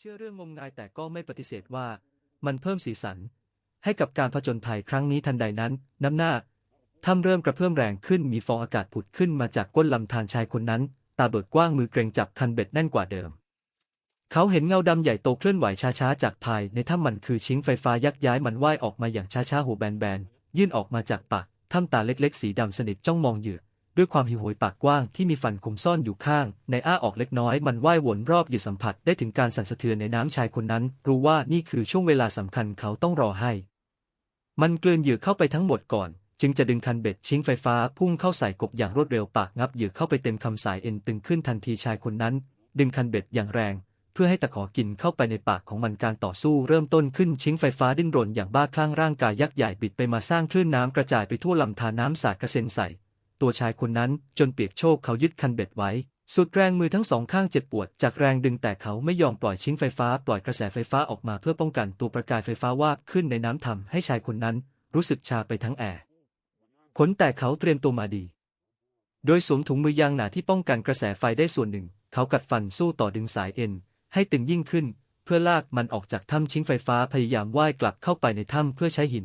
เชื่อเรื่องงมงายแต่ก็ไม่ปฏิเสธว่า มันเพิ่มสีสัน ให้กับการผจญภัยครั้งนี้ทันใดนั้น น้ำหน้าถ้ำเริ่มกระเพื่อมแรงขึ้นมีฟองอากาศผุดขึ้นมาจากก้นลำธารชายคนนั้น ตาเบิกกว้างมือเกรงจับคันเบ็ดแน่นกว่าเดิม เขาเห็นเงาดำใหญ่โตเคลื่อนไหวช้าๆจากภายในถ้ำมันคือชิงไฟฟ้ายักย้ายมันว่ายออกมาอย่างช้าๆหัวแบนๆยื่นออกมาจากปากถ้ำตาเล็กๆ สีดำสนิทจ้องมองเหยื่อ ด้วยความหิวโหยปากกว้างที่มีฟันคมซ่อนอยู่ข้าง ในอ้าออกเล็กน้อยมันว่ายวนรอบอยู่สัมผัสได้ถึงการสั่นสะเทือนในน้ำชายคนนั้น รู้ว่านี่คือช่วงเวลาสำคัญเขาต้องรอให้ มันกลืนเหยื่อเข้าไปทั้งหมดก่อน จึงจะดึงคันเบ็ดชิงไฟฟ้าพุ่งเข้าใส่กบอย่างรวดเร็วปากงับเหยื่อเข้าไปเต็มคำสายเอ็นตึงขึ้นทันทีชายคนนั้น ดึงคันเบ็ดอย่างแรง เพื่อให้ตะขอกินเข้าไปในปากของมันการต่อสู้เริ่มต้นขึ้นชิงไฟฟ้าดิ้นรนอย่างบ้าคลั่งร่างกายยักษ์ใหญ่บิดไปมาสร้างคลื่นน้ำกระจายไปทั่วลำธารน้ำสาดกระเซ็นใส่ ตัวชายคนนั้นจนเปียกโชกเขายึดคันเบ็ดไว้ สุดแรงมือทั้งสองข้างเจ็บปวดจากแรงดึงแต่เขาไม่ยอมปล่อยชิงไฟฟ้าปล่อยกระแสไฟฟ้าออกมาเพื่อป้องกันตัวประกายไฟฟ้าวาบขึ้นในน้ำทำให้ชายคนนั้นรู้สึกชาไปทั้งแอร์ขนแต่เขาเตรียมตัวมาดี โดยสวมถุงมือยางหนาที่ป้องกันกระแสไฟได้ส่วนหนึ่ง เขากัดฟันสู้ต่อดึงสายเอ็น ให้ตึงยิ่งขึ้น เพื่อลากมันออกจากถ้ำชิงไฟฟ้าพยายามว่ายกลับเข้าไปในถ้ำเพื่อใช้หิน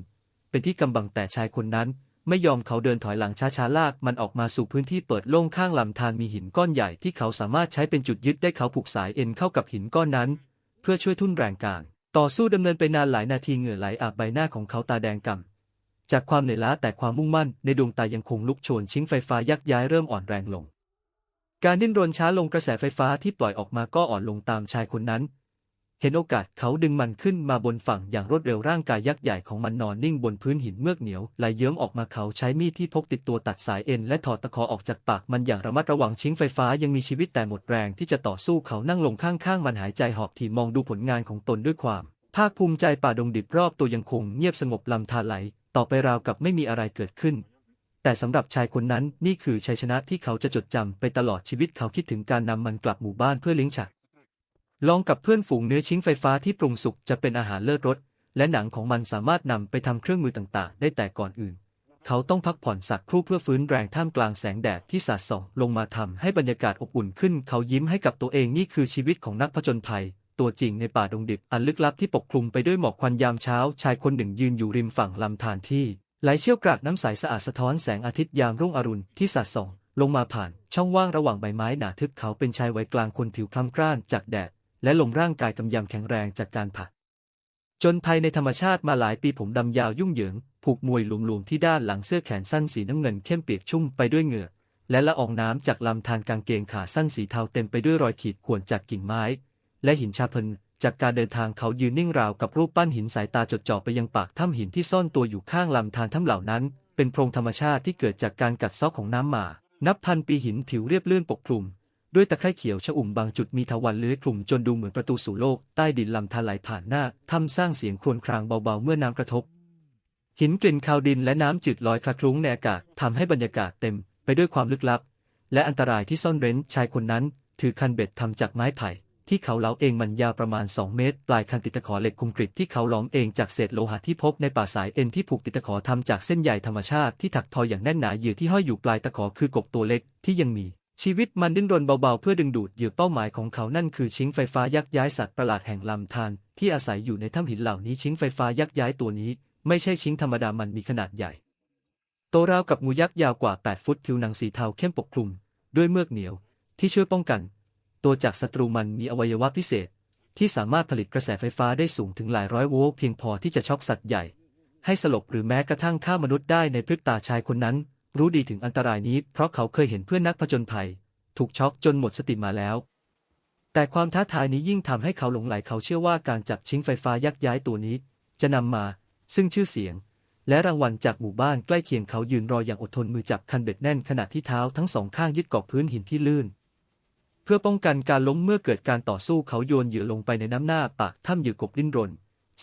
เป็นที่กำบังแต่ชายคนนั้น ไม่ยอมเขาเดินถอยหลังช้าๆลากมันออกมาสู่พื้นที่เปิดโล่งข้างลำธารมีหินก้อนใหญ่ที่เขาสามารถใช้เป็นจุดยึดได้เขาผูกสายเอ็นเข้ากับหินก้อนนั้น เพื่อช่วยทุ่นแรงกายต่อสู้ดำเนินไปนานหลายนาทีเหงื่อไหลอาบใบหน้าของเขาตาแดงก่ำจากความเหนื่อยล้าแต่ความมุ่งมั่นในดวงตายังคงลุกโชนชิงไฟฟ้ายักย้ายเริ่มอ่อนแรงลง การดิ้นรนช้าลงกระแสไฟฟ้าที่ปล่อยออกมาก็อ่อนลงตามชายคนนั้น เห็นโอกาสเขาดึงมันขึ้นมาบนฝั่งอย่างรวดเร็วร่างกายยักษ์ใหญ่ของมันนอนนิ่งบนพื้นหินเมือกเหนียวไหลเยิ้มออกมาเขาใช้มีดที่พกติดตัวตัดสายเอ็นและถอดตะขอออกจากปากมันอย่างระมัดระวังชิงไฟฟ้ายังมีชีวิตแต่หมดแรงที่จะต่อสู้เขานั่งลงข้างๆ มันหายใจหอบถี่มองดูผลงานของตนด้วยความ ภาคภูมิใจป่าดงดิบรอบตัวยังคงเงียบสงบลำธารไหล ต่อไปราวกับไม่มีอะไรเกิดขึ้นแต่สำหรับชายคนนั้นนี่คือชัยชนะที่เขาจะจดจำไปตลอดชีวิตเขาคิดถึงการนำมันกลับหมู่บ้านเพื่อเลี้ยงฉัก ลองกับเพื่อนฝูงเนื้อชิ้งไฟฟ้าที่ปรุงสุกจะเป็นอาหารเลิศรส และหนังของมันสามารถนำไปทำเครื่องมือต่างๆ ได้แต่ก่อนอื่น เขาต้องพักผ่อนสักครู่เพื่อฟื้นแรงท่ามกลางแสงแดดที่สาดส่องลงมาทำให้บรรยากาศอบอุ่นขึ้น เขายิ้มให้กับตัวเองนี่คือชีวิตของนักผจญภัย ตัวจริงในป่าดงดิบอันลึกลับที่ปกคลุมไปด้วยหมอกควันยามเช้า ชายคนหนึ่งยืนอยู่ริมฝั่งลำธารที่ไหลเชี่ยวกรากน้ำใสสะอาดสะท้อนแสงอาทิตย์ยามรุ่งอรุณที่สาดส่อง ลงมาผ่าน ช่องว่างระหว่างใบไม้หนาทึบเขาเป็นชายวัยกลางคนผิวคล้ำกร้านจากแดด และลมร่างกายกำยำแข็งแรงจากการผัดจนภายในธรรมชาติมาหลายปีผมดำยาวยุ่งเหยิง ผูกมวยหลวมๆที่ด้านหลังเสื้อแขนสั้นสีน้ำเงินเข้มเปียกชุ่มไปด้วยเหงื่อ และละอองน้ำจากลำธารกางเกงขาสั้นสีเทาเต็มไปด้วยรอยขีดข่วนจากกิ่งไม้ และหินชาเพลินจากการเดินทางเขายืนนิ่งราวกับรูปปั้นหินสายตาจดจ่อไปยังปากถ้ำหินที่ซ่อนตัวอยู่ข้างลำธารถ้ำเหล่านั้น เป็นโพรงธรรมชาติที่เกิดจากการกัดเซาะของน้ำหมา นับพันปีหินผิวเรียบเลื่อนปกคลุม ด้วยตะไคร่เขียวชอุ่มบางจุดมีทวันเลื้อยคลุมจนดูเหมือนประตูสู่โลก ใต้ดินลำธารไหลผ่านหน้าถ้ำสร้างเสียงครวญครางเบาๆเมื่อน้ำกระทบ หินกลิ่นคาวดินและน้ำจืดลอยคละคลุ้งในอากาศทำให้บรรยากาศเต็มไปด้วยความลึกลับ และอันตรายที่ซ่อนเร้นชายคนนั้น ถือคันเบ็ดทำจากไม้ไผ่ ที่เขาเหลาเองมันยาวประมาณ 2 เมตร ปลายคันติดตะขอเหล็กคมกริบที่เขาหลอมเองจากเศษโลหะที่พบในป่าสายเอ็นที่ผูกติดตะขอทำจากเส้นใยธรรมชาติที่ถักทออย่างแน่นหนาเหยื่อที่ห้อยอยู่ปลายตะขอคือกบตัวเล็กที่ยังมี ชีวิตมันดิ้นรนเบาๆ เพื่อดึงดูดเหยื่อเป้าหมายของเขานั่นคือชิงไฟฟ้ายักย้ายสัตว์ประหลาดแห่งลำธารที่อาศัยอยู่ในถ้ำหินเหล่านี้ชิงไฟฟ้ายักย้ายตัวนี้ ไม่ใช่ชิงธรรมดามันมีขนาดใหญ่ โตราวกับงูยักษ์ยาวกว่า 8 ฟุตผิวหนังสีเทาเข้มปกคลุม ด้วยเมือกเหนียว ที่ช่วยป้องกัน ตัวจากศัตรูมันมีอวัยวะพิเศษ ที่สามารถผลิตกระแสไฟฟ้าได้สูงถึงหลายร้อยโวลต์เพียงพอที่จะช็อกสัตว์ใหญ่ ให้สลบหรือแม้กระทั่งฆ่ามนุษย์ได้ในพริบตาชายคนนั้น รู้ดีถึงอันตรายนี้ เพราะเขาเคยเห็นเพื่อนนักผจญภัย ถูกช็อกจนหมดสติมาแล้ว แต่ความท้าทายนี้ยิ่งทำให้เขาหลงไหลเขาเชื่อว่าการจับชิงไฟฟ้ายักย้ายตัวนี้ จะนำมา ซึ่งชื่อเสียง และรางวัลจากหมู่บ้านใกล้เคียงเขายืนรออย่างอดทนมือจับคันเบ็ดแน่นขณะที่เท้าทั้งสองข้างยึดเกาะพื้นหินที่ลื่น เพื่อป้องกันการล้มเมื่อเกิดการต่อสู้เขาโยนเหยื่อลงไปในน้ำหน้าปากถ้ำเหยื่อกบดิ้นรน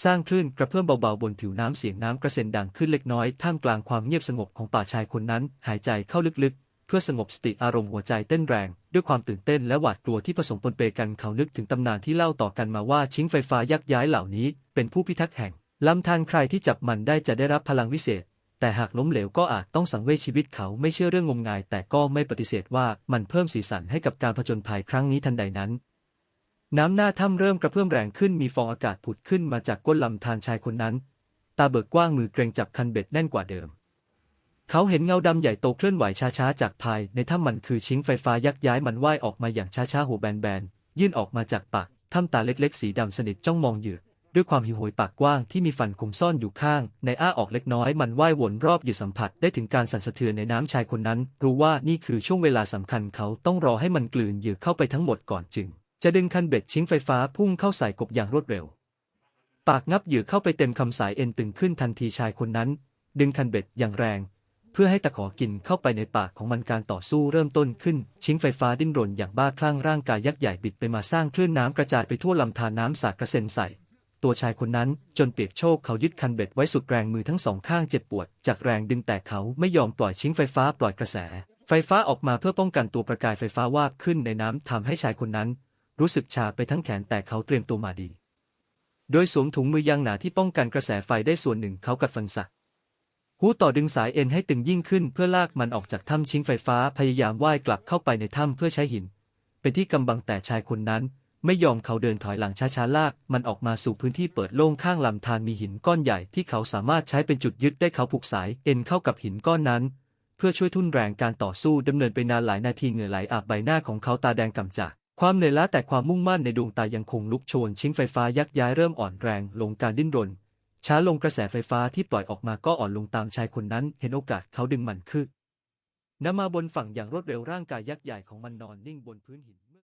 สร้างคลื่นกระเพื่อมเบาๆบนผิวน้ำเสียงน้ำกระเซ็นดังขึ้นเล็กน้อยท่ามกลางความเงียบสงบของป่าชายคนนั้น หายใจเข้าลึกๆ เพื่อสงบสติอารมณ์หัวใจเต้นแรง ด้วยความตื่นเต้นและหวาดกลัวที่ผสมปนเปกันเขานึกถึงตำนานที่เล่าต่อกันมาว่าชิงไฟฟ้ายักย้ายเหล่านี้ เป็นผู้พิทักษ์แห่งลำธารใครที่จับมันได้จะได้รับพลังวิเศษ แต่หากล้มเหลวก็อาจต้องสังเวชชีวิตเขาไม่เชื่อเรื่องงมงาย แต่ก็ไม่ปฏิเสธว่ามันเพิ่มสีสันให้กับการผจญภัยครั้งนี้ทันใดนั้น น้ำหน้าถ้ำเริ่มกระเพื่อมแรงขึ้นมีฟองอากาศผุดขึ้นมาจากก้นลำธารชายคนนั้น ตาเบิกกว้างมือเกรงจับคันเบ็ดแน่นกว่าเดิม เขาเห็นเงาดำใหญ่โตเคลื่อนไหวช้าๆ จากภายในถ้ำมันคือชิ้งไฟฟ้ายักย้ายมันว่ายออกมาอย่างช้าๆหัวแบนๆยื่นออกมาจากปากถ้ำตาเล็กๆ สีดำสนิทจ้องมองเหยื่อด้วยความหิวโหยปากกว้างที่มีฟันคมซ่อนอยู่ข้าง ในอ้าออกเล็กน้อยมันว่ายวนรอบเหยื่สัมผัสได้ถึงการสั่นสะเทือนในน้ำชายคนนั้น รู้ว่านี่คือช่วงเวลาสำคัญเขาต้องรอให้มันกลืนเหยื่อเข้าไปทั้งหมดก่อนจึง จะดึงคันเบ็ดชิงไฟฟ้าพุ่งเข้าใส่กบอย่างรวดเร็ว ปากงับเหยื่อเข้าไปเต็มคำสายเอ็นตึงขึ้นทันทีชายคนนั้น ดึงคันเบ็ดอย่างแรง เพื่อให้ตะขอกินเข้าไปในปากของมันการต่อสู้เริ่มต้นขึ้น ชิงไฟฟ้าดิ้นรนอย่างบ้าคลั่งร่างกายยักษ์ใหญ่บิดไปมาสร้างคลื่นน้ำกระจายไปทั่วลำธารน้ำสาดกระเซ็นใส่ตัวชายคนนั้นจนเปียกโชกเขายึดคันเบ็ดไว้สุดแรงมือทั้งสองข้างเจ็บปวด จากแรงดึงแต่เขาไม่ยอมปล่อยชิงไฟฟ้าปล่อยกระแส ไฟฟ้าออกมาเพื่อป้องกันตัวประกายไฟฟ้าวาบขึ้นในน้ำทำให้ชายคนนั้น รู้สึกชาไปทั้งแขนแต่เขาเตรียมตัวมาดี โดยสวมถุงมือยางหนาที่ป้องกันกระแสไฟได้ส่วนหนึ่งเขากัดฟันสักหูต่อดึงสายเอ็นให้ตึงยิ่งขึ้นเพื่อลากมันออกจากถ้ำชิงไฟฟ้าพยายามว่ายกลับเข้าไปในถ้ำเพื่อใช้หิน เป็นที่กำบังแต่ชายคนนั้น ไม่ยอมเขาเดินถอยหลังช้าๆลาก มันออกมาสู่พื้นที่เปิดโล่งข้างลำธารมีหินก้อนใหญ่ที่เขาสามารถใช้เป็นจุดยึดได้เขาผูกสายเอ็นเข้ากับหินก้อนนั้น เพื่อช่วยทุ่นแรงการต่อสู้ดำเนินไปนานหลายนาทีเหงื่อไหลอาบใบหน้าของเขาตาแดงกำจาก ความเหนื่อยล้าแต่ความมุ่งมั่นในดวงตายังคงลุกโชนชิ้นไฟฟ้ายักย้ายเริ่มอ่อนแรงลงการดิ้นรน ช้าลงกระแสไฟฟ้าที่ปล่อยออกมาก็อ่อนลงตามชายคนนั้น เห็นโอกาสเขาดึงมันขึ้นนำมาบนฝั่งอย่างรวดเร็วร่างกายยักษ์ใหญ่ของมันนอนนิ่งบนพื้นหิน